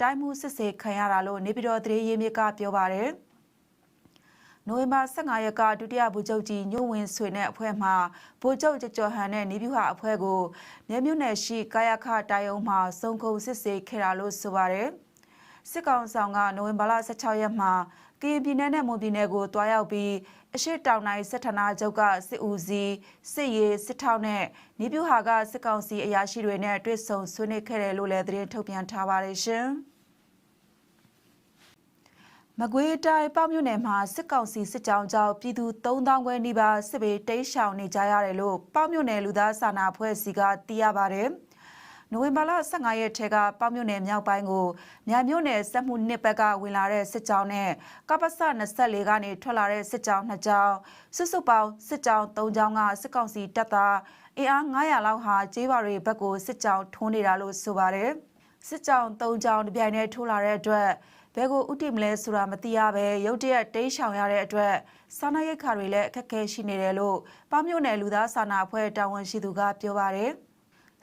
တိုင်းမှုစစ်ဆေးခံရတာလို့နေပြည်တော်သတင်းရင်းမြစ်ကပြောပါတယ်။နိုဝင်ဘာ15ရက်ကဒုတိယဗိုလ်ချုပ်ကြီးညို့ဝင်ဆွေနဲ့အဖွဲ့မှဗိုလ်ချုပ်ကြကြော်ဟန်နဲ့နေပြည်တော်အဖွဲ့ကိုမြေမြုပ်နယ်ရှိကာယခတိုင်ယုံမှစုံခုံစစ်ဆေးခဲ့တာလို့ဆိုပါတယ်။ စစ်ကောင်ဆောင်ကနိုဝင်ဘာလ16ရက်မှာကရင်ပြည်နယ်နဲ့မွန်ပြည်နယ်ကိုတွားရောက်ပြီးအရှိတောင်တိုင်းစစ်ဌာနချုပ်ကစစ်ဦးစီးစစ်ရေးစစ်ထောက်နဲ့နေပြူဟာကစစ်ကောင်စီအရာရှိတွေနဲ့တွေ့ဆုံဆွေးနွေးခဲ့တယ်လို့လည်းသတင်းထုတ်ပြန်ထားပါတယ်ရှင်။မကွေးတိုင်းပေါ့မြို့နယ်မှာစစ်ကောင်စီစစ်ကြောင်းကြောင့်ပြည်သူ3000ခွဲနီးပါးစစ်ဘေးတိမ်းရှောင်နေကြရတယ်လို့ပေါ့မြို့နယ်လူသားစာနာအဖွဲ့အစည်းကသိရပါတယ်။ နိုဝင်ဘာလ15ရက်ထဲကပေါ့မြို့နယ်မြောက်ပိုင်းကိုမြန်မြို့နယ်စက်မှုနှစ်ဘက်ကဝင်လာတဲ့စစ်ကြောင်းနဲ့ကပ္ပစ24ကနေထွက်လာတဲ့စစ်ကြောင်း2ကြောင်းစုစုပေါင်းစစ်ကြောင်း3ကြောင်းကစစ်ကောင်စီတပ်သားအင်အား900လောက်ဟာကျေးရွာတွေဘက်ကိုစစ်ကြောင်းထိုးနေတာလို့ဆိုပါတယ်စစ်ကြောင်း3ကြောင်းတပြိုင်တည်းထိုးလာတဲ့အတွက်ဘယ်ကိုဥတီမလဲဆိုတာမသိရပဲရုတ်တရက်တိတ်ရှောင်ရတဲ့အတွက်စာနာရိတ်ခါတွေလည်းအခက်အခဲရှိနေတယ်လို့ပေါ့မြို့နယ်လူသားစာနာအဖွဲ့တာဝန်ရှိသူကပြောပါတယ်။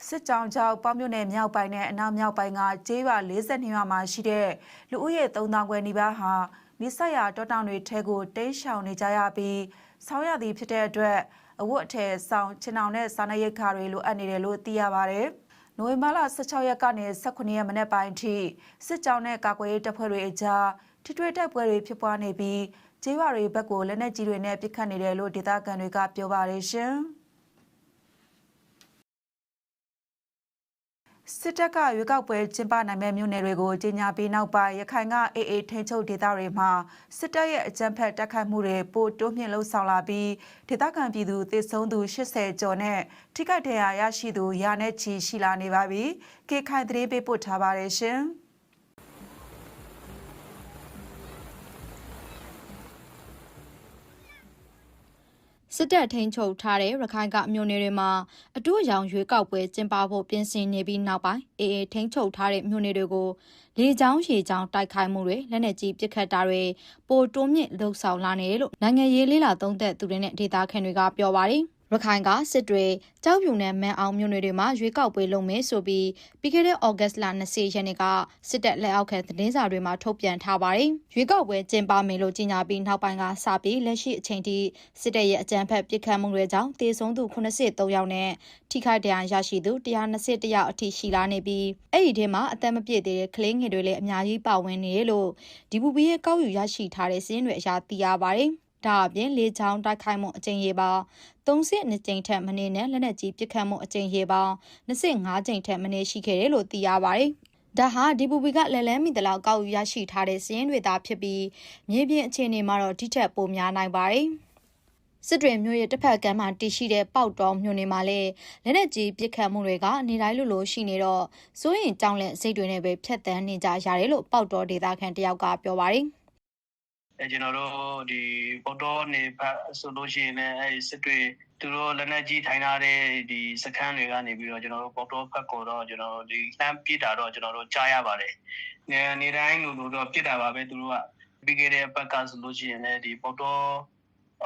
စစ်ကြောင်းကြောင့်ပေါ့မြို့နယ်မြောက်ပိုင်းနဲ့အနောက်မြောက်ပိုင်းကကျေးရွာ42ရွာမှာရှိတဲ့လူဦးရေ3000ခွဲနီးပါးဟာမိဆက်ရတောတောင်တွေထဲကိုတိမ်းရှောင်နေကြရပြီးဆောင်းရသည်ဖြစ်တဲ့အတွက်အဝတ်အထည်ဆောင်ချင်အောင်နဲ့စားနပ်ရိက္ခာတွေလိုအပ်နေတယ်လို့သိရပါတယ်။နိုဝင်ဘာလ16ရက်ကနေ18ရက်မနေ့ပိုင်းထိစစ်ကြောင်းနဲ့ကာကွယ်ရေးတပ်ဖွဲ့တွေအကြားထိတွေ့တိုက်ပွဲတွေဖြစ်ပွားနေပြီးကျေးရွာတွေဘက်ကိုလက်နက်ကြီးတွေနဲ့ပစ်ခတ်နေတယ်လို့ဒေသခံတွေကပြောပါတယ်ရှင်။ စစ်တပ်ကရွေးကောက်ပွဲကျင်းပနိုင်မဲ့မြို့နယ်တွေကိုကြီးညာပြီးနောက်ပိုင်းရခိုင်ကအေးအေးထိန်းချုပ်ဒေသတွေမှာစစ်တပ်ရဲ့အကြမ်းဖက်တိုက်ခိုက်မှုတွေပိုတိုးမြင့်လှုံ့ဆော်လာပြီးဒေသခံပြည်သူသေဆုံးသူ80ကျော်နဲ့ထိခိုက်ဒဏ်ရာရရှိသူရာနဲ့ချီရှိလာနေပါပြီ။ကေခိုင်သတင်းပေးပို့ထားပါတယ်ရှင်။ စစ်တပ်ထိန်ချုပ်ထားတဲ့ရခိုင်ကမြို့နယ်တွေမှာအတူအယောင်ရွေးကောက်ပွဲကျင်းပဖို့ပြင်ဆင်နေပြီးနောက်ပိုင်းအေအေထိန်ချုပ်ထားတဲ့မြို့နယ်တွေကိုလေကြောင်းရေကြောင်းတိုက်ခိုက်မှုတွေလက်နက်ကြီးပစ်ခတ်တာတွေပိုတိုးမြင့်လှုပ်ဆောင်လာနေတယ်လို့နိုင်ငံရေးလေးလာသုံးသက်သူတွေနဲ့ဒေတာခန်တွေကပြောပါတယ် ရခိုင်ကစစ်တွေကြောက်ဖြူနဲ့မန်အောင်မြို့နယ်တွေမှာရွေးကောက်ပွဲလုပ်မယ်ဆိုပြီးပြီးခဲ့တဲ့ဩဂတ်စ်လ20ရက်နေ့ကစစ်တပ်လက်အောက်ခံသတင်းစာတွေမှာထုတ်ပြန်ထားပါတယ်။ရွေးကောက်ပွဲကျင်းပမယ်လို့ကြေညာပြီးနောက်ပိုင်းကစပြီးလက်ရှိအချိန်ထိစစ်တပ်ရဲ့အကြမ်းဖက်ပစ်ခတ်မှုတွေကြောင့်တေဆုံးသူ83ယောက်နဲ့ထိခိုက်ဒဏ်ရာရရှိသူ121ယောက်အထိရှိလာနေပြီးအဲ့ဒီထဲမှာအသက်မပြည့်သေးတဲ့ကလေးငယ်တွေလည်းအများကြီးပါဝင်နေတယ်လို့ဒီဘူဘီရဲ့ကောက်ယူရရှိထားတဲ့စည်းရင်းတွေအရာသိရပါတယ်။ ဒါအပြင်လေချောင်းတိုက်ခိုက်မှုအကြိမ်ရေပေါင်း32ကြိမ်ထက်မနည်းနဲ့လက်နက်ကြီးပစ်ခတ်မှုအကြိမ်ရေပေါင်း25ကြိမ်ထက်မနည်းရှိခဲ့တယ်လို့သိရပါတယ်။ဒါဟာဒီပူပီကလက်လန်းမီတလောက်ကောက်ယူရရှိထားတဲ့စည်ရင်းတွေသာဖြစ်ပြီးမြေပြင်အခြေအနေမှာတော့ဒီထက်ပိုများနိုင်ပါတယ်။စစ်တွေမျိုးရဲ့တစ်ဖက်ကမ်းမှာတည်ရှိတဲ့ပေါက်တော်မြို့နယ်မှာလည်းလက်နက်ကြီးပစ်ခတ်မှုတွေကနေတိုင်းလိုလိုရှိနေတော့စိုးရင်ကြောင်းလက်စိတ်တွေနဲ့ပဲဖျက်ဆီးနေကြရတယ်လို့ပေါက်တော်ဒေသခံတယောက်ကပြောပါတယ်။ အဲကျွန်တော်တို့ဒီပေါ်တော်နေဖတ်ဆိုလို့ရှိရင်လည်းအဲစစ်တွေသူတို့လက်နက်ကြီးထိုင်ထားတဲ့ဒီစခန်းတွေကနေပြီးတော့ကျွန်တော်တို့ပေါ်တော်ဖက်ကိုတော့ကျွန်တော်တို့ဒီလမ်းပြစ်တာတော့ကျွန်တော်တို့ကြားရပါတယ်။နေနေတိုင်းလူလူတော့ပြစ်တာပါပဲသူတို့ကပြီးခဲ့တဲ့ဘက်ကဆိုလို့ရှိရင်လည်းဒီပေါ်တော်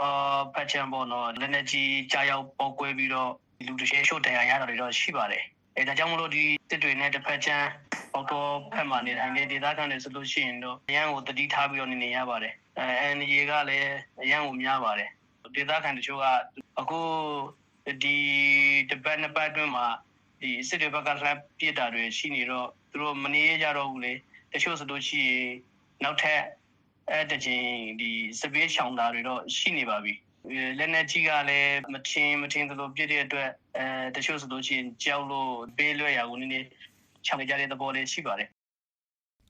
အာဖက်ချန်ပေါ်တော့လက်နက်ကြီးကြားရောက်ပေါက်ကွဲပြီးတော့လူတစ်ရှဲရှို့တရားရတာတွေတော့ရှိပါတယ်။ အဲဒါကြောင့်မလို့ဒီစစ်တွေနဲ့တစ်ဖက်ချမ်းပေါတော့ဖက်မှာနေထိုင်တဲ့ဒေသခံတွေဆိုလို့ရှိရင်တော့အရန်ကိုတတိထားပြီးတော့နေနေရပါတယ်အဲအန်ဒီကလည်းအရန်ကိုများပါတယ်ဒေသခံတချို့ကအခုဒီတပတ်နှစ်ပတ်အတွင်းမှာဒီစစ်တွေဘက်ကလှမ်းပြစ်တာတွေရှိနေတော့သူတို့မနေကြတော့ဘူးလေတချို့ဆိုလို့ရှိရင်နောက်ထပ်အဲတချင်းဒီစပေးချောင်းသားတွေတော့ရှိနေပါပြီ လက်နဲ့ကြီးကလည်းမထင်မထင်သလိုပြည့်တဲ့အတွက်အဲတချို့ဆိုလို့ရှိရင်ကြောက်လို့ပေးလွှဲရဘူးနည်းနည်းချောင်ကြတဲ့သဘောလေးရှိပါတယ်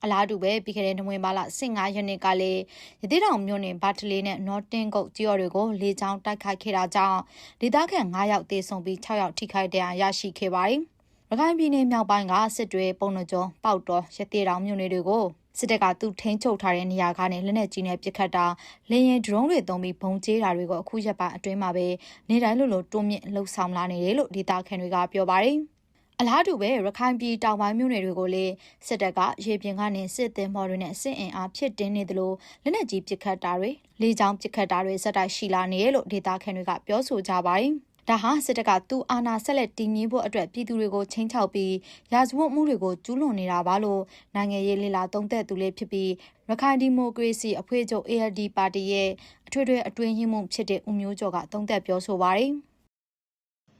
အလားတူပဲပြီးခဲ့တဲ့နိုဝင်ဘာလ15ရက်နေ့ကလည်းရသေးတောင်မြို့နယ်ဘာတလေးနဲ့နော်တင်ကုတ်ကြော်တွေကိုလေကြောင်းတိုက်ခိုက်ခဲ့တာကြောင့်ဒေသခံ9ယောက်သေဆုံးပြီး6ယောက်ထိခိုက်ဒဏ်ရာရရှိခဲ့ပါတယ်။ရခိုင်ပြည်နယ်မြောက်ပိုင်းကစစ်တွေပုံနှကျော်ပေါက်တော်ရသေးတောင်မြို့နယ်တွေကို စစ်တပ်ကသူထိန်းချုပ်ထားတဲ့နေရာကနေလက်နက်ကြီးနဲ့ပစ်ခတ်တာလေရင်ဒရုန်းတွေသုံးပြီးဘုံကျဲတာတွေကိုအခုရက်ပိုင်းအတွင်းမှာပဲနေတိုင်းလိုလိုတွန်းမြင့်လှုပ်ဆောင်လာနေတယ်လို့ဒေသခံတွေကပြောပါတယ်။အလားတူပဲရခိုင်ပြည်တောင်ပိုင်းမြို့နယ်တွေကိုလည်းစစ်တပ်ကရေပြင်ကနေစစ်သည်မော်တွေနဲ့စစ်အင်အားဖြစ်တင်းနေသလိုလက်နက်ကြီးပစ်ခတ်တာတွေလေကြောင်းပစ်ခတ်တာတွေစက်တိုက်ရှိလာနေတယ်လို့ဒေသခံတွေကပြောဆိုကြပါတယ်။ ဒဒါဟာစစ်တပ်ကသူအာဏာဆက်လက်တည်မြဲဖို့အတွက်ပြည်သူတွေကိုချင်းချောက်ပြီးရာဇဝတ်မှုတွေကိုကျူးလွန်နေတာပါလို့နိုင်ငံရေးလေလာသုံးသက်သူလေးဖြစ်ပြီးရခိုင်ဒီမိုကရေစီအဖွဲ့ချုပ် ALD ပါတီရဲ့အထွေထွေအတွင်းရေးမှူးဖြစ်တဲ့ဦးမျိုးကျော်ကသုံးသက်ပြောဆိုပါတယ်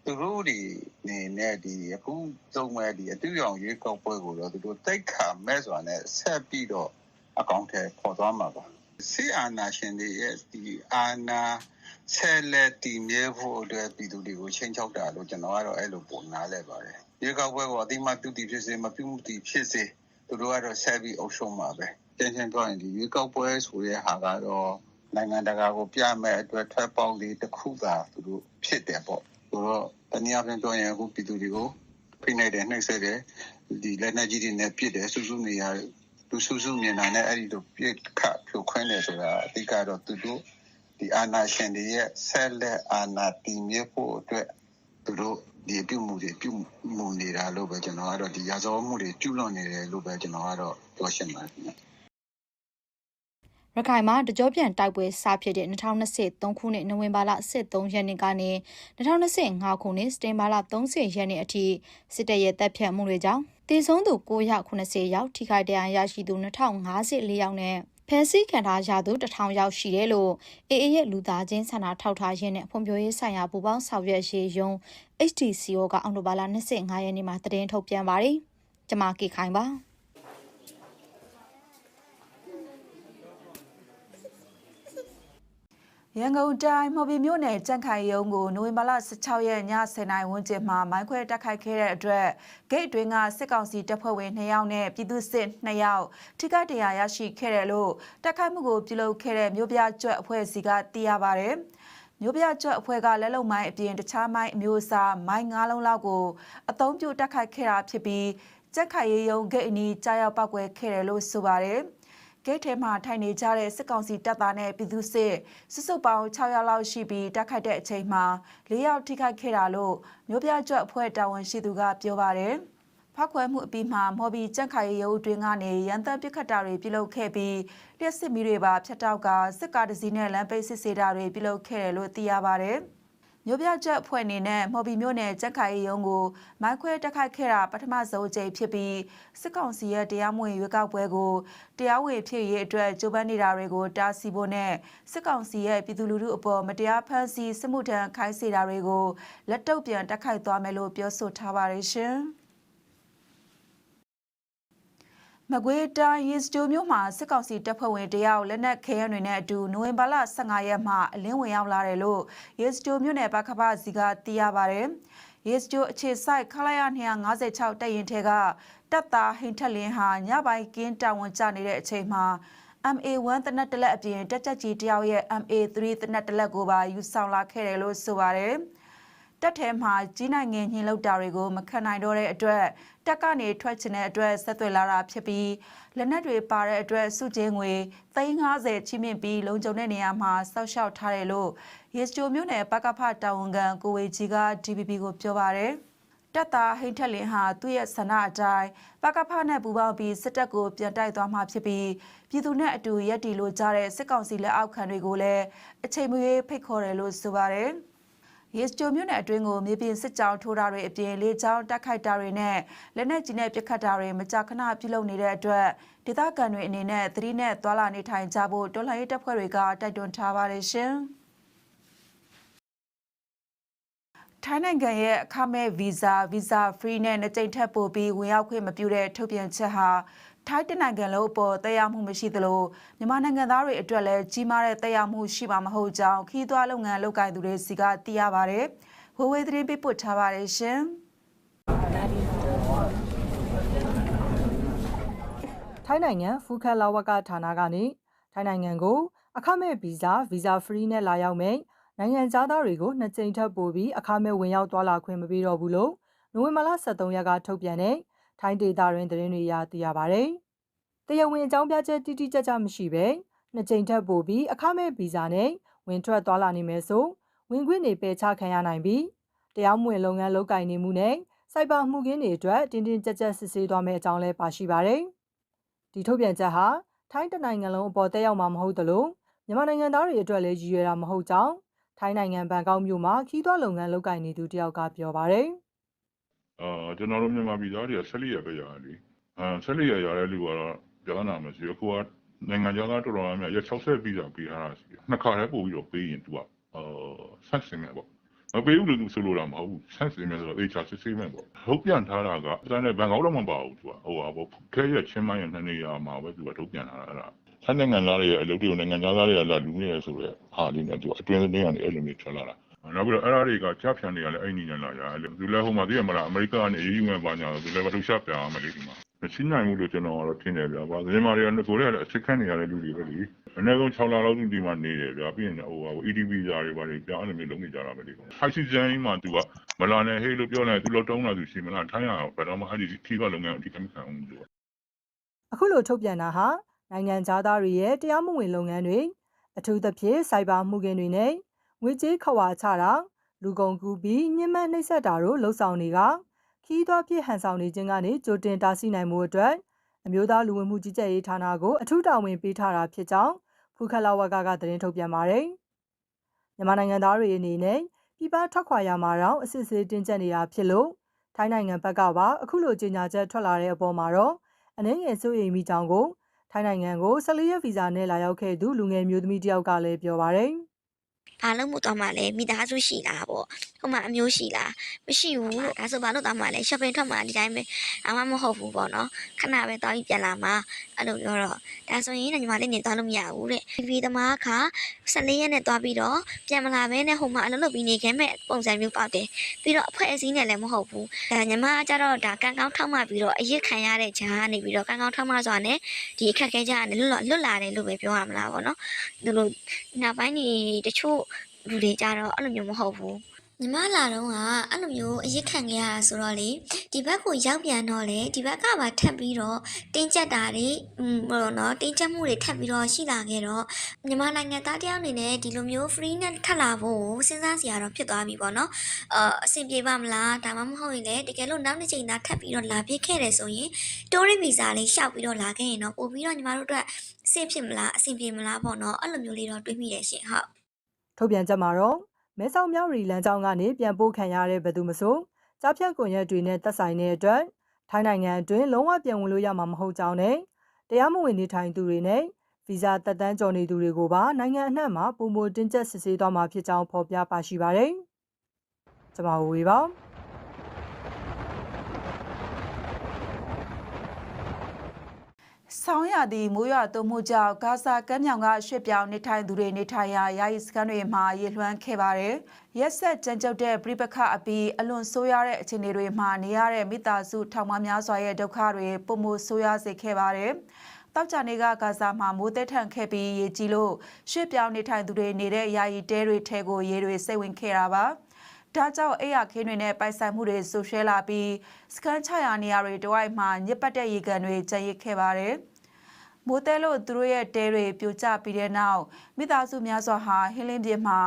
သူတို့ဒီနေနဲ့ဒီအခုသုံးမဲ့ဒီအတူရောင်ရွေးကောက်ပွဲကိုတော့သူတို့တိတ်ခါမဲ့စွာနဲ့ဆက်ပြီးတော့အကောင့်ထဲပေါ်သွားမှာပါ စီအာနာရှင်တွေရဲ့ဒီအာနာဆယ်လက်တည်မြဲဖို့အတွက်ပြည်သူတွေကိုချင်းချောက်တာလို့ကျွန်တော်ကတော့အဲ့လိုပုံနာလဲပါတယ်ရွေးကောက်ပွဲကိုအတိမပြုတည်ဖြစ်စေမပြုတည်ဖြစ်စေသူတို့ကတော့ဆက်ပြီးအုပ်ချုပ်မှာပဲတင်ရှင်ပြောရင်ဒီရွေးကောက်ပွဲဆိုတဲ့ဟာကတော့နိုင်ငံတကာကိုပြမဲ့အတွက်ထွက်ပေါက်လေးတစ်ခုသာသူတို့ဖြစ်တယ်ပေါ့ဆိုတော့တနည်းအားဖြင့်ပြောရင်အခုပြည်သူတွေကိုဖိနှိပ်တယ်နှိပ်စက်တယ်ဒီလက်နက်ကြီးတွေနဲ့ပစ်တယ်ဆူဆူနေရ သူဆူဆူမြင်တာနဲ့အဲ့ဒီလိုပြစ်ခတ်ဖြိုခွင်းတယ်ဆိုတာအဓိကတော့သူတို့ဒီအာနာရှင်တွေရဲ့ဆက်လက်အာနာတည်မြဲဖို့အတွက်သူတို့ဒီပြုမှုတွေပြုမှုနေတာလို့ပဲကျွန်တော်ကတော့ဒီရာဇဝမှုတွေကျူးလွန်နေတယ်လို့ပဲကျွန်တော်ကတော့ပြောရှင်းပါတယ်ခင်ဗျရခိုင်မှာတကြောပြန်တိုက်ပွဲစဖြစ်တဲ့2023ခုနှစ်နိုဝင်ဘာလ23ရက်နေ့ကနေ2025ခုနှစ်စက်တင်ဘာလ30ရက်နေ့အထိစစ်တပ်ရဲ့တပ်ဖြတ်မှုတွေကြောင့် တည်ဆုံးသူ990ယောက်ထိခိုက်ဒဏ်ရာရရှိသူ2054ယောက်နဲ့ဖန်ဆီးခံထားရသူ1000ယောက်ရှိတယ်လို့အေအေရဲ့လူသားချင်းဆန္ဒထောက်ထားရင်းနဲ့ဖွံ့ဖြိုးရေးဆိုင်ရာပူးပေါင်းဆောင်ရွက်ရေးယုံ HTCO ကအောက်တိုဘာလ25ရက်နေ့မှာသတင်းထုတ်ပြန်ပါတယ်။ကျွန်မကေခိုင်ပါ။ ရန်ကုန်တိုင်းမော်ဘီမြို့နယ်ကြန့်ခိုင်ရုံးကိုနိုဝင်ဘာလ16ရက်ည10:00နာရီဝန်းကျင်မှာမိုင်းခွဲတိုက်ခိုက်ခဲ့တဲ့အတွက်ဂိတ်အတွင်းကစစ်ကောင်စီတပ်ဖွဲ့ဝင်2ယောက်နဲ့ပြည်သူ့စစ်2ယောက်ထိခိုက်ဒဏ်ရာရရှိခဲ့တယ်လို့တိုက်ခိုက်မှုကိုပြုလုပ်ခဲ့တဲ့မြို့ပြကျွတ်အဖွဲ့အစည်းကသိရပါဗျ။မြို့ပြကျွတ်အဖွဲ့ကလက်လုံမိုင်းအပြင်တခြားမိုင်းအမျိုးအစားမိုင်း၅လုံးလောက်ကိုအသုံးပြုတိုက်ခိုက်ခဲ့တာဖြစ်ပြီးကြက်ခိုင်ရုံဂိတ်အနီးကြားရောက်ပောက်ကွဲခဲ့တယ်လို့ဆိုပါတယ်။ ဂိတ်ထဲမှာထိုင်နေကြတဲ့စစ်ကောင်စီတပ်သားနဲ့ပြည်သူစစ်စုစုပေါင်း6ယောက်လောက်ရှိပြီးတိုက်ခိုက်တဲ့အချိန်မှာ၄ယောက်ထိခိုက်ခဲ့တာလို့မြို့ပြကျွတ်အဖွဲ့တာဝန်ရှိသူကပြောပါတယ်။ဖောက်ခွဲမှုအပြီးမှာမော်ဘီကြန့်ခိုင်ရုံအတွင်းကနေရန်တပ်ပစ်ခတ်တာတွေပြုလုပ်ခဲ့ပြီးလျှက်စစ်မီတွေပါဖျက်တောက်ကစစ်ကားတစ်စီးနဲ့လမ်းပိတ်စစ်ဆေးတာတွေပြုလုပ်ခဲ့တယ်လို့သိရပါတယ်။ မြို့ပြချက်အဖွဲ့အနေနဲ့မော်ဘီမြို့နယ်ကြက်ခိုင်ရုံးကိုမိုင်းခွဲတက်ခိုက်ခဲ့တာပထမဆုံးအကြိမ်ဖြစ်ပြီးစစ်ကောင်စီရဲ့တရားမဝင်ရွေးကောက်ပွဲကိုတရားဝင်ဖြစ်ရေးအတွက်ကြိုးပမ်းနေတာတွေကိုတားဆီးဖို့နဲ့စစ်ကောင်စီရဲ့ပြည်သူလူထုအပေါ်မတရားဖန်ဆီးစစ်မှုထမ်းခိုင်းစေတာတွေကိုလက်တုပ်ပြန်တက်ခိုက်သွားမယ်လို့ပြောဆိုထားပါတယ်ရှင်။ မကွေးတိုင်းရေစတိုမျိုးမှာစစ်ကောင်စီတပ်ဖွဲ့ဝင်တယောက်လက်နက်ခဲယမ်းတွေနဲ့အတူနိုဝင်ဘာလ15ရက်မှအလင်းဝင်ရောက်လာတယ်လို့ရေစတိုမျိုးနယ်ပကပစီကသိရပါတယ်။ရေစတိုအခြေဆိုင်ခလာရ256တပ်ရင်ထဲကတပ်သားဟိန်ထက်လင်းဟာညပိုင်းကင်းတာဝန်ကျနေတဲ့အချိန်မှာ MA1 တနက်တလက်အပြင်တက်ချက်ကြီးတယောက်ရဲ့ MA3 တနက်တလက်ကိုပါယူဆောင်လာခဲ့တယ်လို့ဆိုပါတယ်။တက်ထဲမှာကြီးနိုင်ငံညှင်းလောက်တာတွေကိုမခံနိုင်တော့တဲ့အတွက် တက်ကနေထွက်ချင်တဲ့အတွက်ဆက်သွယ်လာတာဖြစ်ပြီးလက်နက်တွေပါတဲ့အတွက်စုချင်းငွေ350ချိမြင့်ပြီးလုံခြုံတဲ့နေရာမှာစောက်ရှောက်ထားတယ်လို့ရေစတိုမျိုးနယ်ပကဖတာဝန်ခံကိုဝေကြီးက DPP ကိုပြောပါတယ်တက်တာဟိတ်ထက်လင်းဟာသူ့ရဲ့ဆန္ဒအတိုင်းပကဖနဲ့ပူပေါင်းပြီးစစ်တပ်ကိုပြန်တိုက်သွားမှာဖြစ်ပြီးပြည်သူနဲ့အတူရက်တီလိုကြတဲ့စစ်ကောင်စီလက်အောက်ခံတွေကိုလည်းအချိန်မရွေးဖိတ်ခေါ်တယ်လို့ဆိုပါတယ်။ ရေစတိုမြို့နယ်အတွင်းကိုမြေပြင်စစ်ကြောင်းထိုးတာတွေအပြင်လေကြောင်းတိုက်ခိုက်တာတွေနဲ့လက်နက်ကြီးနဲ့ပစ်ခတ်တာတွေမကြာခဏပြုလုပ်နေတဲ့အတွက်ဒေသခံတွေအနေနဲ့သတိနဲ့သွာလာနေထိုင်ကြဖို့တော်လှန်ရေးတပ်ဖွဲ့တွေကတိုက်တွန်းထားပါတယ်ရှင်။ထိုင်းနိုင်ငံရဲ့အခမဲ့ဗီဇာဗီဇာ free နဲ့နှစ်ကြိမ်ထပ်ပို့ပြီးဝင်ရောက်ခွင့်မပြုတဲ့ထုတ်ပြန်ချက်ဟာ ထိုင်းတနိုင်ငံလုံးအပေါ်တရားမှုမရှိသလိုမြန်မာနိုင်ငံသားတွေအတွက်လည်းကြီးမားတဲ့တရားမှုရှိမှာမဟုတ်ကြောင်းခီးသွွားလုပ်ငန်းလုပ်ကိုင်သူတွေစီကသိရပါဗျ။ဝေဝေသတင်းပေးပို့ထားပါတယ်ရှင်။ထိုင်းနိုင်ငံဖူခက်လာဝကဌာနကနေထိုင်းနိုင်ငံကိုအခမဲ့ဗီဇာဗီဇာ free နဲ့လာရောက်မယ်နိုင်ငံသားတွေကိုနှစ်ကြိမ်ထပ်ပို့ပြီးအခမဲ့ဝင်ရောက်သွားလာခွင့်မပေးတော့ဘူးလို့နိုဝင်ဘာလ23ရက်ကထုတ်ပြန်တဲ့ ထိုင်းဒေသတွင်သတင်းတွေအရသိရပါဗျ။တရားဝင်အကြောင်းပြချက်တိတိကျကျမရှိဘဲနှစ်ကြိမ်ထပ်ပို့ပြီးအခမဲ့ဗီဇာနဲ့ဝင်ထွက်သွားလာနေမယ်ဆိုဝင်ခွင့်နေပယ်ချခံရနိုင်ပြီးတရားမဝင်လုပ်ငန်းလုပ်ကိုင်နေမှုနဲ့စိုက်ပါမှုကင်းတွေအတွက်တင်းတင်းကြပ်ကြပ်စစ်ဆေးသွားမယ့်အကြောင်းလည်းပါရှိပါတယ်။ဒီထုတ်ပြန်ချက်ဟာထိုင်းတနိုင်ငံလုံးအပေါ်တက်ရောက်မှာမဟုတ်သလိုမြန်မာနိုင်ငံသားတွေအတွက်လည်းရည်ရွယ်တာမဟုတ်ကြောင်းထိုင်းနိုင်ငံဘန်ကောက်မြို့မှာခီးသွွားလုပ်ငန်းလုပ်ကိုင်နေသူတယောက်ကပြောပါတယ် အာကျွန်တော်တို့မြန်မာပြည်သားတွေကဆက်လက်ရပဲရတယ်လေအာဆက်လက်ရရတဲ့လူကတော့ပြောနာမရှိဘူးအခုကနိုင်ငံခြားသားတော်တော်များများရက်60ပြီးတာပြီးထားတာရှိတယ်နှစ်ခါတည်းပို့ပြီးတော့ပေးရင်သူကအာဆက်စင်မယ်ပေါ့မပေးဘူးလို့သူဆိုလိုတာမဟုတ်ဘူးဆက်စင်မယ်ဆိုတော့ HR စစ်ဆေးမယ်ပေါ့ထုတ်ပြန်ထားတာကအဲဒါနဲ့ဘန်ကောက်တော့မပါဘူးသူကဟိုဟာပေါ့ခဲရချင်းမရနှစ်နေရမှာပဲသူကထုတ်ပြန်ထားတာအဲ့ဒါဆက်နိုင်ငံသားတွေရဲ့အလုပ်တွေကိုနိုင်ငံသားတွေကလာလူနေရဆိုတော့ဟာလေးနဲ့သူကအတွင်းသတင်းကနေအဲ့လိုမျိုးထွက်လာတာ နောက်ပြီးတော့အဲ့ဒါတွေကကြားဖြန်တွေကလည်းအဲ့ဒီညလာရတယ်သူလည်းဟိုမှာသိရမလားအမေရိကန်ကနေအေးယူမဲ့ပါညာသူလည်းမထုတ်ရှပြအောင်မလေးဒီမှာမရှိနိုင်ဘူးလို့ကျွန်တော်ကတော့ထင်တယ်ဗျာ။ဘာဒီမှာတွေကကိုယ်တွေကလည်းအစစ်ခန့်နေရတဲ့လူတွေပဲလေ။အနည်းဆုံး6လလောက်သူဒီမှာနေတယ်ဗျာ။ပြီးရင်ဟိုဟာ EDP ဇာတွေပါလေကြာအဲ့လိုမျိုးလုံးနေကြတာပဲလေ။ high season မှာသူကမလာနဲ့ဟေးလို့ပြောလိုက်သူတော့တုံးလာသူရှိမလားထိုင်းရအောင်ဘယ်တော့မှအဲ့ဒီခီးကလုပ်ငန်းအထိကမခံဘူးလို့အခုလိုထုတ်ပြန်တာဟာနိုင်ငံသားတွေရဲ့တရားမဝင်လုပ်ငန်းတွေအထူးသဖြင့်စိုက်ဘာမှုခင်းတွေနဲ့ ငွေကြေးခွာချတာလူကုန်ကူးပြီးညှဉ်းပန်းနှိပ်စက်တာတို့လှုပ်ဆောင်နေကခီးသွွားပြစ်ဟန်ဆောင်နေခြင်းကနေကြိုတင်တားဆီးနိုင်မှုအတွက်အမျိုးသားလူဝင်မှုကြီးကြပ်ရေးဌာနကိုအထူးတာဝန်ပေးထားတာဖြစ်ကြောင်းဖူခလာဝကကသတင်းထုတ်ပြန်ပါတယ်။မြန်မာနိုင်ငံသားတွေအနေနဲ့ပြည်ပထွက်ခွာရမှာတော့အစစ်အဆေးတင်းကျပ်နေတာဖြစ်လို့ထိုင်းနိုင်ငံဘက်ကပါအခုလိုကြေညာချက်ထွက်လာတဲ့အပေါ်မှာတော့အနှဲငယ်စိုးရိမ်မိကြောင်းကိုထိုင်းနိုင်ငံကို14ရက်ဗီဇာနဲ့လာရောက်ခဲ့သူလူငယ်မျိုးသမီးတစ်ယောက်ကလည်းပြောပါရယ် ဘာလို့မို့တော့မှလဲမိသားစုရှိလားပေါ့ဟိုမှာအမျိုးရှိလားမရှိဘူးလို့ဒါဆိုဘာလို့တော့မှလဲ shopping ထွက်မှာဒီတိုင်းပဲအမှမဟုတ်ဘူးပေါ့နော်ခဏပဲတောင်းပြန်လာမှာအဲ့လိုပြောတော့ဒါဆိုရင်ညီမလေးနေသွားလို့မရဘူးတဲ့ဒီဗီသမားခါ14ရက်နဲ့သွားပြီးတော့ပြန်မလာဘဲနဲ့ဟိုမှာအလုပ်လုပ်ပြီးနေခဲ့မဲ့ပုံစံမျိုးပေါက်တယ်ပြီးတော့အဖွဲ့အစည်းနဲ့လည်းမဟုတ်ဘူးဒါညီမကကြတော့ဒါကံကောင်းထောက်မှပြီးတော့အရစ်ခံရတဲ့ဂျာကနေပြီးတော့ကံကောင်းထောက်မှဆိုတာနဲ့ဒီအခက်အခဲကြားကနေလွတ်လွတ်လာတယ်လို့ပဲပြောရမလားပေါ့နော်ဒီလိုနောက်ပိုင်းနေတချို့ လူတွေကြတော့အဲ့လိုမျိုးမဟုတ်ဘူးညီမလာတော့ကအဲ့လိုမျိုးအရစ်ခံခဲ့ရတာဆိုတော့လေဒီဘက်ကိုရောက်ပြန်တော့လေဒီဘက်ကပါထပ်ပြီးတော့တင်းကျပ်တာတွေอืมဟိုနော်တင်းကျပ်မှုတွေထပ်ပြီးတော့ရှိလာခဲ့တော့မြန်မာနိုင်ငံသားတယောက်အနေနဲ့ဒီလိုမျိုး free နဲ့ထပ်လာဖို့စဉ်းစားစရာတော့ဖြစ်သွားပြီပေါ့နော်အာအဆင်ပြေပါမလားဒါမှမဟုတ်ရင်လည်းတကယ်လို့နောက်တစ်ချိန်သားထပ်ပြီးတော့လာပြစ်ခဲ့တယ်ဆိုရင် tourist visa လေးရှောက်ပြီးတော့လာခဲ့ရင်တော့ပို့ပြီးတော့ညီမတို့အတွက်အဆင်ဖြစ်မလားအဆင်ပြေမလားပေါ့နော်အဲ့လိုမျိုးလေးတော့တွေးမိတယ်ရှင်ဟုတ် ထုတ်ပြန်ချက်မှာတော့မဲဆောက်မြောက်ရီလမ်းကြောင်းကနေပြန်ပို့ခံရတဲ့ဘယ်သူမဆိုကြားဖြတ်ကွန်ရက်တွေနဲ့သက်ဆိုင်တဲ့အတွက်ထိုင်းနိုင်ငံအတွင်းလုံးဝပြန်ဝင်လို့ရမှာမဟုတ်ကြောင်းနဲ့တရားမဝင်နေထိုင်သူတွေနဲ့ဗီဇာတက်တန်းကြော်နေသူတွေကိုပါနိုင်ငံအနှံ့မှာပုံမတင်ကျပ်စစ်ဆေးသွားမှာဖြစ်ကြောင်းဖော်ပြပါရှိပါတယ်။ကျွန်မဝေပါ ဆောင်းရသည့်မိုးရွာသွန်းမှုကြောင့်ဂါဇာကမ်းမြောင်ကရွှေ့ပြောင်းနေထိုင်သူတွေနေထိုင်ရာယာယီစခန်းတွေမှာရေလွှမ်းခဲ့ပါတယ်။ရက်ဆက်ကြမ်းကြုတ်တဲ့ပြိပခအပြီးအလွန်ဆိုးရတဲ့အခြေအနေတွေမှာနေရတဲ့မိသားစုထောင်မများစွာရဲ့ဒုက္ခတွေပုံမဆိုးရစေခဲ့ပါတယ်။တောက်ကြနေကဂါဇာမှာမိုးသက်ထန်ခဲ့ပြီးရေကြီးလို့ရွှေ့ပြောင်းနေထိုင်သူတွေနေတဲ့ယာယီတဲတွေထဲကိုရေတွေစိတ်ဝင်ခဲ့တာပါ။ ဒါကြောင့်အိယာခင်းတွေနဲ့ပိုက်ဆိုင်မှုတွေဆူရှဲလာပြီးစကန်ချရာနေရာတွေတဝိုက်မှာညစ်ပတ်တဲ့ရေကန်တွေကျန်ရစ်ခဲ့ပါတယ်။မိုးတဲလို့သူတို့ရဲ့တဲတွေပြိုကျပြီးတဲ့နောက်မိသားစုများစွာဟာဟင်းလင်းပြင်းမှာ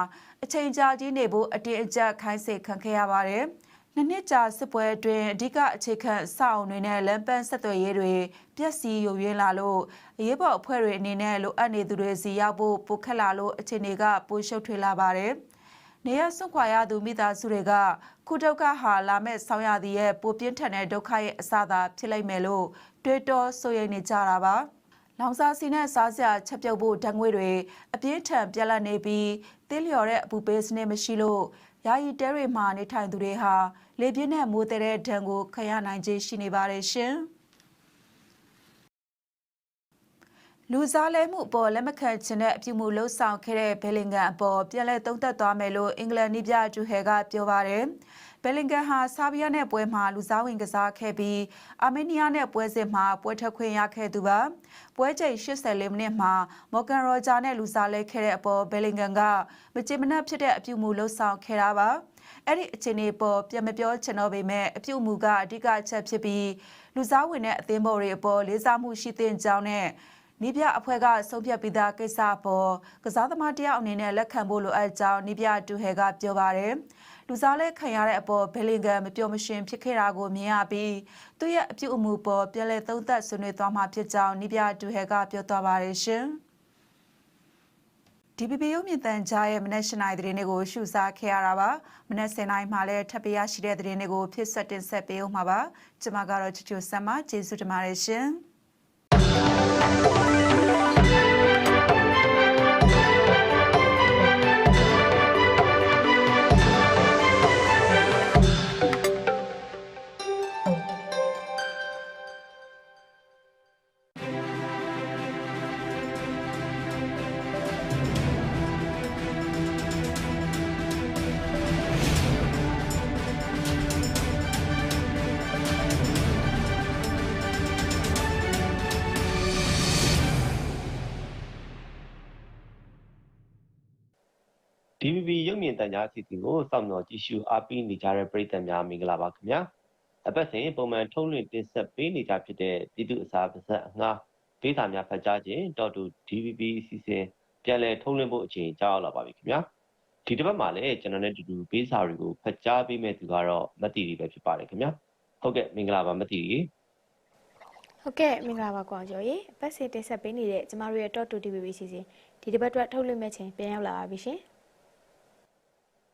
အချိန်ကြာကြီးနေဖို့အတင်းအကျပ်ခိုင်းစေခံခဲ့ရပါတယ်။နှစ်နှစ်ကြာစစ်ပွဲအတွင်းအဓိကအခြေခံအဆောက်အုံတွေနဲ့လမ်းပန်းဆက်သွယ်ရေးတွေပျက်စီးယိုယွင်းလာလို့အရေးပေါ်အဖွဲ့တွေအနေနဲ့လိုအပ်နေသူတွေစီရောက်ဖို့ပိုခက်လာလို့အခြေအနေကပိုရှုပ်ထွေးလာပါတယ်။ နေရစွန့်ခွာရသူမိသားစုတွေကခုဒုက္ခဟာလာမဲ့ဆောင်းရသည်ရဲ့ပိုပြင်းထန်တဲ့ဒုက္ခရဲ့အစသာဖြစ်လိမ့်မယ်လို့တွေးတောဆိုရင်နေကြတာပါ။လောင်စာစီနဲ့စားစရာချက်ပြုတ်ဖို့ဓာတ်ငွေတွေအပြင်းထန်ပြက်လက်နေပြီးတင်းလျော်တဲ့အပူပေးစနစ်မရှိလို့ယာယီတဲတွေမှာနေထိုင်သူတွေဟာလေပြင်းနဲ့မိုးတဲ့တဲ့ဒဏ်ကိုခံရနိုင်ခြင်းရှိနေပါတယ်ရှင်။ လူစားလဲမှုအပေါ်လက်မခံခြင်းတဲ့အပြုမူလှုပ်ဆောင်ခဲ့တဲ့ဘယ်လင်ဂန်အပေါ်ပြန်လည်သုံးသပ်သွားမယ်လို့အင်္ဂလန်နီးပြဂျူဟဲကပြောပါတယ်။ဘယ်လင်ဂန်ဟာဆာဘီယာနဲ့ပွဲမှာလူစားဝင်ကစားခဲ့ပြီးအာမေးနီးယားနဲ့ပွဲစဉ်မှာပွဲထွက်ခွင့်ရခဲ့သူပါ။ပွဲချိန်84မိနစ်မှာမော်ဂန်ရောဂျာနဲ့လူစားလဲခဲ့တဲ့အပေါ်ဘယ်လင်ဂန်ကမကြေမနက်ဖြစ်တဲ့အပြုမူလှုပ်ဆောင်ခဲ့တာပါ။အဲ့ဒီအခြေအနေပေါ်ပြန်မပြောချင်တော့ပေမဲ့အပြုမူကအဓိကအချက်ဖြစ်ပြီးလူစားဝင်တဲ့အသင်းပေါ်တွေအပေါ်လေးစားမှုရှိသင့်ကြောင်းနဲ့ နီးပြအဖွဲ့ကဆုံးဖြတ်ပြီးသားကိစ္စပေါ်ကစားသမားတယောက်အနေနဲ့လက်ခံဖို့လိုအပ်ကြောင်းနီးပြတူဟဲကပြောပါတယ်။လူစားလဲခံရတဲ့အပေါ်ဘယ်လင်ဂန်မပြောမရှင်ဖြစ်ခဲ့တာကိုမြင်ရပြီးသူ့ရဲ့အပြုအမူပေါ်ပြန်လည်သုံးသပ်ဆွေးနွေးသွားမှာဖြစ်ကြောင်းနီးပြတူဟဲကပြောသွားပါတယ်ရှင်။ DPP ရုပ်မြင်သံကြားရဲ့မနက်၈နိုင်သတင်းတွေကိုရှုစားခဲ့ရတာပါမနက်10နိုင်မှလည်းထပ်ပြရရှိတဲ့သတင်းတွေကိုဖြစ်ဆက်တင်ဆက်ပေးအောင်မှာပါကျွန်မကတော့ချူချူဆမ်မကျေးဇူးတင်ပါတယ်ရှင်။ Thank you. မြင်သံကြားအစီအစဉ်ကိုစောင့်မျှော်ကြည့်ရှုအားပေးနေကြတဲ့ပရိသတ်များမင်္ဂလာပါခင်ဗျာ။အပတ်စဉ်ပုံမှန်ထုတ်လွှင့်တင်ဆက်ပေးနေကြဖြစ်တဲ့ပြည်သူ့အစာပါဇက်အငှားဒေသများဖတ်ကြားခြင်းတော်တူ DVB အစီအစဉ်ပြန်လည်ထုတ်လွှင့်ဖို့အချိန်ကြာရောက်လာပါပြီခင်ဗျာ။ဒီတစ်ပတ်မှာလည်းကျွန်တော်နဲ့တူတူပေးစာတွေကိုဖတ်ကြားပေးမဲ့သူကတော့မတ်တီရီပဲဖြစ်ပါတယ်ခင်ဗျာ။ဟုတ်ကဲ့မင်္ဂလာပါမတ်တီရီဟုတ်ကဲ့မင်္ဂလာပါကွာကျော်ရေအပတ်စီတင်ဆက်ပေးနေတဲ့ကျမတို့ရဲ့ Top 2 DVB စီစဉ်ဒီတစ်ပတ်အတွက်ထုတ်လွှင့်မဲ့ချိန်ပြန်ရောက်လာပါပြီရှင်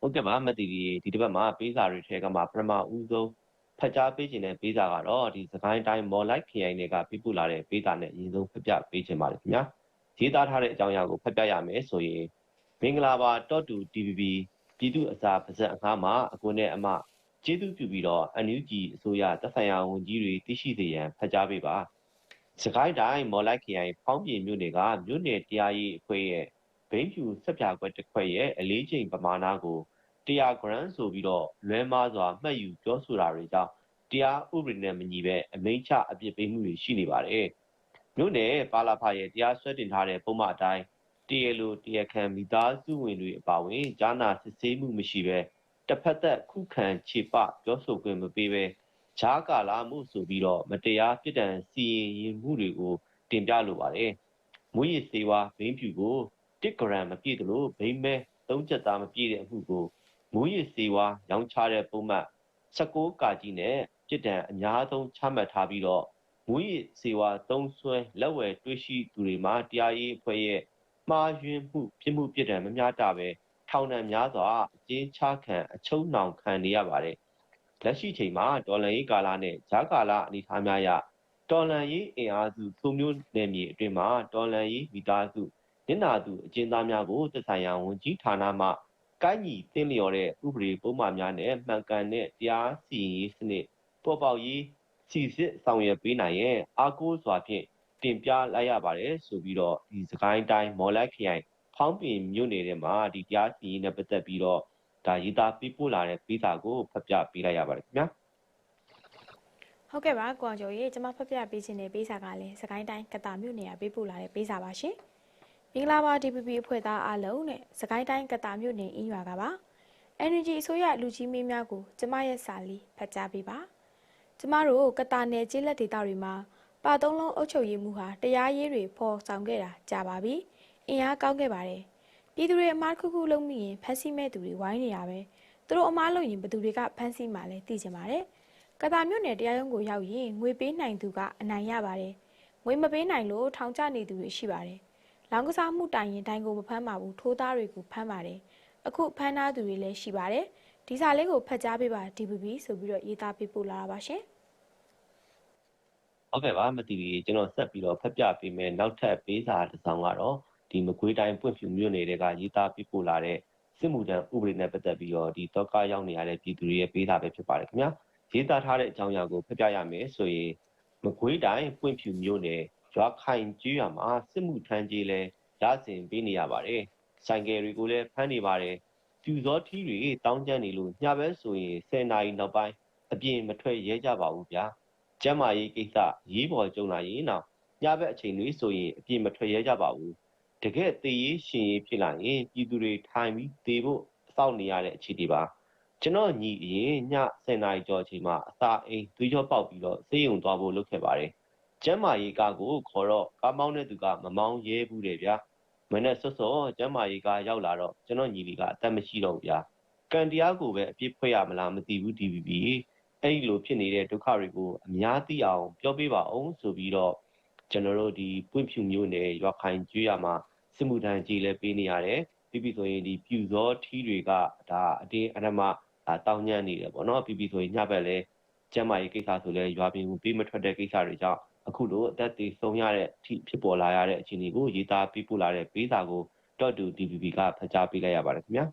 ဟုတ်ကဲ့ပါမတ်တီရီဒီတစ်ပတ်မှာပေးစာတွေထဲကမှပထမဦးဆုံးဖတ်ကြားပေးခြင်းတဲ့ပေးစာကတော့ဒီစကိုင်းတိုင်းမော်လိုက်ခရိုင်တွေကပြပလာတဲ့ပေးစာနဲ့အရင်ဆုံးဖတ်ပြပေးခြင်းပါတယ်ခင်ဗျာရေးသားထားတဲ့အကြောင်းအရာကိုဖတ်ပြရမယ်ဆိုရင်မင်္ဂလာပါ Top 2 DVB ပြည်သူ့အစာပါဇက်အခါမှာအကိုနဲ့အမကျေးဇူးပြုပြီးတော့ NUG အစိုးရသက်ဆိုင်ရာဝန်ကြီးတွေသိရှိစေရန်ဖတ်ကြားပေးပါစကိုင်းတိုင်းမော်လိုက်ခရိုင်ဖောင်းပြင်မြို့နယ်ကမြို့နယ်တရားရေးအဖွဲ့ရဲ့ ဘိန်းဖြူဆက်ပြကွက်တစ်ခွက်ရဲ့အလေးချိန်ပမာဏကို100 gram ဆိုပြီးတော့လွဲမားစွာမှတ်ယူပြောဆိုတာတွေကြောင့်တရားဥပဒေနဲ့မညီပဲအမိန့်ချအပြစ်ပေးမှုတွေရှိနေပါတယ်။မြို့နယ်ပါလာဖာရဲ့တရားစွဲတင်ထားတဲ့ပုံမှန်အတိုင်းတရားလိုတရားခံမိသားစုဝင်တွေအပါအဝင်ဂျာနာစစ်ဆေးမှုမရှိပဲတစ်ဖက်သက်ခုခံခြေပပြောဆိုခွင့်မပေးပဲဂျားကာလာမှုဆိုပြီးတော့မတရားပြစ်ဒဏ်စီရင်ရင်မှုတွေကိုတင်ပြလိုပါတယ်။မွေးရစေဝါဘိန်းဖြူကို 1 gram မပြည့်သလိုဘိန်းမဲ3ချက်သားမပြည့်တဲ့အမှုကိုမူရစ်စေဝါရောင်းချတဲ့ပုံမှန်16ကာကြီးနဲ့ပြည်တံအများဆုံးချမှတ်ထားပြီးတော့မူရစ်စေဝါသုံးစွဲလက်ဝယ်တွေ့ရှိသူတွေမှာတရားရေးအဖွဲ့ရဲ့မှားယွင်းမှုပြစ်မှုပြစ်ဒဏ်မများတာပဲထောင်ဒဏ်များစွာအကျဉ်းချခံအချုပ်နှောင်ခံနေရပါတယ်လက်ရှိချိန်မှာဒေါ်လာရေးကာလနဲ့ဂျာကာလာအနေအထားများရတော်လန်ရေးအင်အားစုသုံးမျိုးနယ်မြေအတွင်းမှာတော်လန်ရေးမိသားစု နင်နာသူအကျဉ်းသားများကိုသက်ဆိုင်ရာဝန်ကြီးဌာနမှကိုင်းညီတင်းလျော်တဲ့ဥပဒေပုံမှန်များနဲ့မှန်ကန်တဲ့တရားစီရင်ရေးစနစ်ပေါ်ပေါက်ရေးစီစစ်ဆောင်ရွက်ပေးနိုင်ရဲ့အားကိုးစွာဖြင့်တင်ပြလိုက်ရပါတယ်ဆိုပြီးတော့ဒီစကိုင်းတိုင်းမော်လက်ခရိုင်ဖောင်းပင်မြို့နယ်ထဲမှာဒီတရားစီရင်နဲ့ပတ်သက်ပြီးတော့ဒါရေးသားပေးပို့လာတဲ့ပေးစာကိုဖတ်ပြပေးလိုက်ရပါတယ်ခင်ဗျာဟုတ်ကဲ့ပါကွာကျော်ရေကျမဖတ်ပြပေးခြင်းတဲ့ပေးစာကလည်းစကိုင်းတိုင်းကတာမြို့နယ်ကပေးပို့လာတဲ့ပေးစာပါရှင် မင်္ဂလာပါ DPP အဖွဲ့သားအားလုံးနဲ့စကိုင်းတိုင်းကတာမြို့နယ်အင်းရွာကပါ Energy အစိုးရလူကြီးမင်းများကိုကျမရဲ့စာလေးဖတ်ကြားပေးပါကျမတို့ကတာနယ်ကျေးလက်ဒေသတွေမှာပါသုံးလုံးအုပ်ချုပ်ရေးမှုဟာတရားရေးတွေဖော်ဆောင်ခဲ့တာကြာပါပြီအင်အားကောင်းခဲ့ပါတယ်ပြည်သူတွေအမားတစ်ခုခုလုံးမိရင်ဖမ်းဆီးမဲ့သူတွေဝိုင်းနေရပဲသူတို့အမားလို့ရင်ဘယ်သူတွေကဖမ်းဆီးမှလဲသိချင်ပါတယ်ကတာမြို့နယ်တရားရုံးကိုရောက်ရင်ငွေပေးနိုင်သူကအနိုင်ရပါတယ်ငွေမပေးနိုင်လို့ထောင်ကျနေသူတွေရှိပါတယ် လောင်းကစားမှုတိုင်ရင်တိုင်ကိုမဖမ်းပါဘူးထိုးသားတွေကိုဖမ်းပါတယ်အခုဖမ်းထားသူတွေလည်းရှိပါတယ်ဒီစာလေးကိုဖတ်ကြားပေးပါ DPP ဆိုပြီးတော့ရေးသားပေးပို့လာတာပါရှင်ဟုတ်ကဲ့ပါမတီးကျွန်တော်ဆက်ပြီးတော့ဖတ်ပြပေးမယ်နောက်ထပ်ပေးစာတစ်စောင်ကတော့ဒီမကွေးတိုင်းပွင့်ဖြူမြို့နယ်တွေကရေးသားပေးပို့လာတဲ့စစ်မှုထမ်းဥပဒေနဲ့ပတ်သက်ပြီးတော့ဒီတော့ကရောက်နေရတဲ့ပြည်သူတွေရဲ့ပေးစာပဲဖြစ်ပါတယ်ခင်ဗျာရေးသားထားတဲ့အကြောင်းအရာကိုဖတ်ပြရမယ်ဆိုရင်မကွေးတိုင်းပွင့်ဖြူမြို့နယ် ရွာခိုင်ကျွော်မှာစစ်မှုထမ်းကြီးလဲရစဉ်ပေးနေရပါတယ်ဆိုင်ကယ်တွေကိုလည်းဖမ်းနေပါတယ်ပြူစောထီးတွေတောင်းကျမ်းနေလို့ညဘက်ဆိုရင်10နာရီနောက်ပိုင်းအပြင်မထွက်ရဲကြပါဘူးဗျာကျမ်းမာရေးကိစ္စရေးပေါ်ကြုံလာရင်တော့ညဘက်အချိန်တွေဆိုရင်အပြင်မထွက်ရဲကြပါဘူးတကယ်သေရေးရှင်ရေးဖြစ်လာရင်ပြည်သူတွေထိုင်ပြီးသေဖို့စောင့်နေရတဲ့အခြေအနေပါကျွန်တော်ညီအရင်ည10နာရီကျော်အချိန်မှာအစာအိမ်သွေးကြောပေါက်ပြီးတော့ဆေးရုံသွားဖို့လုပ်ခဲ့ပါတယ် ကျမ်းမာရေးကားကိုခေါ်တော့ကားမောင်းတဲ့သူကမမောင်းရဲဘူးတယ်ဗျာမနေ့စောစောကျမ်းမာရေးကားရောက်လာတော့ကျွန်တော်ညီလေးကအသက်မရှိတော့ဘူးဗျာကန်တရားကိုပဲအပြစ်ဖွဲ့ရမလားမသိဘူး DVB အဲ့ဒီလိုဖြစ်နေတဲ့ဒုက္ခတွေကိုအများသိအောင်ပြောပေးပါအောင်ဆိုပြီးတော့ကျွန်တော်တို့ဒီပွင့်ဖြူမျိုးနယ်ရွာခိုင်ကျွေးရမှာစစ်မှုထမ်းကြီးလည်းပေးနေရတယ်ပြီးပြီဆိုရင်ဒီပြူစောထီးတွေကဒါအတင်းအဓမ္မဒါတောင်းညံ့နေတယ်ပေါ့နော်ပြီးပြီဆိုရင်ညဘက်လည်းကျမ်းမာရေးကိစ္စဆိုလဲရွာပြင်ကိုပေးမထွက်တဲ့ကိစ္စတွေကြောင့် အခုလိုအသက်သေးဆုံးရတဲ့အထိဖြစ်ပေါ်လာရတဲ့အခြေအနေကိုရေးသားပြပို့လာတဲ့ပေးစာကို .2 DPP ကဖတ်ကြားပေးလိုက်ရပါတယ်ခင်ဗျာ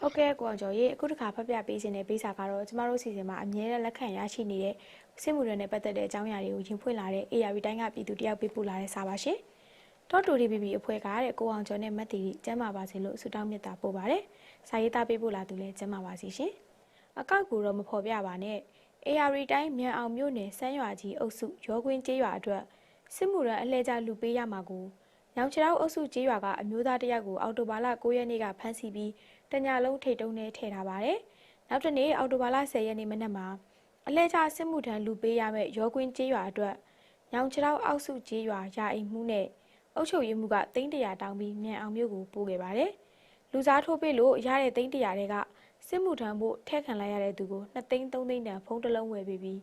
ဟုတ်ကဲ့ကိုအောင်ကျော်ရေအခုတစ်ခါဖတ်ပြပေးခြင်းတဲ့ပေးစာကတော့ကျမတို့စီစဉ်မှာအမြဲတမ်းလက်ခံရရှိနေတဲ့စစ်မှုတွေနဲ့ပတ်သက်တဲ့အကြောင်းအရာတွေကိုရင်ဖွင့်လာတဲ့ ARV တိုင်းကပြည်သူတယောက်ပေးပို့လာတဲ့စာပါရှင်။တော့တူဒီဘီဘီအဖွဲ့ကတဲ့ကိုအောင်ကျော်နဲ့မတ်တီကျမ်းမာပါစေလို့ဆုတောင်းမေတ္တာပို့ပါတယ်။စာရေးသားပေးပို့လာသူလည်းကျမ်းမာပါစေရှင်။အကောက်ကူတော့မဖော်ပြပါနဲ့ ARV တိုင်းမြန်အောင်မြို့နယ်စမ်းရွာကြီးအုပ်စုရောကွင်းကျေးရွာအတွက်စစ်မှုရန်အလှည့်ကျလူပေးရမှာကိုရောင်ချောက်အုပ်စုကျေးရွာကအမျိုးသားတယောက်ကိုအော်တိုဘာလ9ရက်နေ့ကဖမ်းဆီးပြီးတညလုံးထိတ်တုံးနဲ့ထည့်ထားပါတယ်။နောက်တစ်နေ့အော်တိုဘာလ10ရက်နေ့မနက်မှာအလဲချစစ်မှုထမ်းလူပေးရမယ့်ရောကွင်းကျေးရွာအတွက်ညောင်ချောက်အောက်စုကျေးရွာယာအိမ်မှုနဲ့အုပ်ချုပ်ရေးမှုကတိန်းတရာတောင်းပြီးမြန်အောင်မြို့ကိုပို့ခဲ့ပါတယ်။လူစားထိုးပေးလို့ရတဲ့တိန်းတရာတွေက စစ်မှုထမ်းဖို့ထည့်ခံလိုက်ရတဲ့သူကို2သိန်း3သိန်းတန်ဖုန်းတစ်လုံးဝယ်ပေးပြီး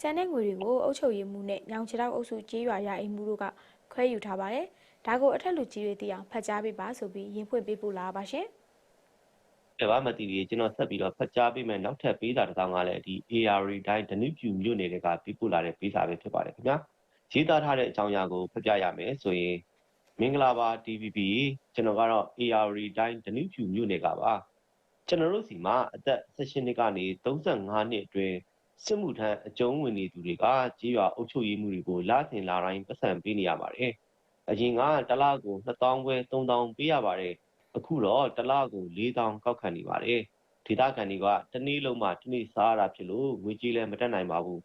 ကျန်တဲ့ငွေတွေကိုအုပ်ချုပ်ရေးမှုနဲ့ညောင်ချောက်အုပ်စုကျေးရွာယာအိမ်မှုတို့ကခွဲယူထားပါတယ်။ဒါကိုအထက်လူကြီးတွေသိအောင်ဖတ်ကြားပေးပါဆိုပြီးရင်ဖွင့်ပေးပို့လာပါရှင်။တဘာမတီးကြီးကျွန်တော်ဆက်ပြီးတော့ဖတ်ကြားပေးမယ်နောက်ထပ်ပေးစာတစ်စောင်းကလည်းဒီ AR တိုင်းဒနုပြူမြို့နယ်တွေကပြပို့လာတဲ့ပေးစာပဲဖြစ်ပါတယ်ခင်ဗျာရေးသားထားတဲ့အကြောင်းအရာကိုဖတ်ပြရမယ်ဆိုရင်မင်္ဂလာပါ DVB ကျွန်တော်ကတော့ AR တိုင်းဒနုပြူမြို့နယ်ကပါ ကျွန်တော်တို့စီမှာအသက်16နှစ်ကနေ35နှစ်အတွင်းစစ်မှုထမ်းအကျုံးဝင်နေသူတွေကကြေးရွာအုပ်ချုပ်ရေးမှုတွေကိုလာဆင်လာတိုင်းပတ်စံပေးနေရပါတယ်အရင်ကတစ်လကို2000ခွဲ3000ပေးရပါတယ်အခုတော့တစ်လကို4000ကောက်ခံနေပါတယ်ဒေသခံတွေကတနေ့လုံးမှတနေ့စားရတာဖြစ်လို့ငွေကြေးလည်းမတက်နိုင်ပါဘူး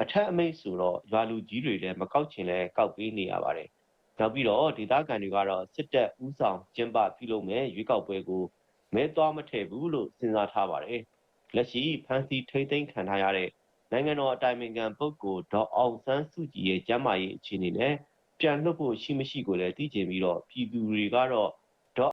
အထက်အမိတ်ဆိုတော့ရွာလူကြီးတွေလည်းမကောက်ချင်လဲကောက်ပေးနေရပါတယ်နောက်ပြီးတော့ဒေသခံတွေကတော့စစ်တပ်ဥဆောင်ကျင်းပပြုလုပ်မဲ့ရွေးကောက်ပွဲကို မဲသွားမထည့်ဘူးလို့စဉ်းစားထားပါတယ်လက်ရှိဖန်စီထိမ့်သိမ်းခံထားရတဲ့နိုင်ငံတော်အတိုင်ပင်ခံပုဂ္ဂိုလ်ဒေါ်အောင်ဆန်းစုကြည်ရဲ့ကျမ်းမာရေးအခြေအနေနဲ့ပြန်လွှတ်ဖို့ရှိမရှိကိုလည်းသိချင်ပြီးတော့ပြည်သူတွေကတော့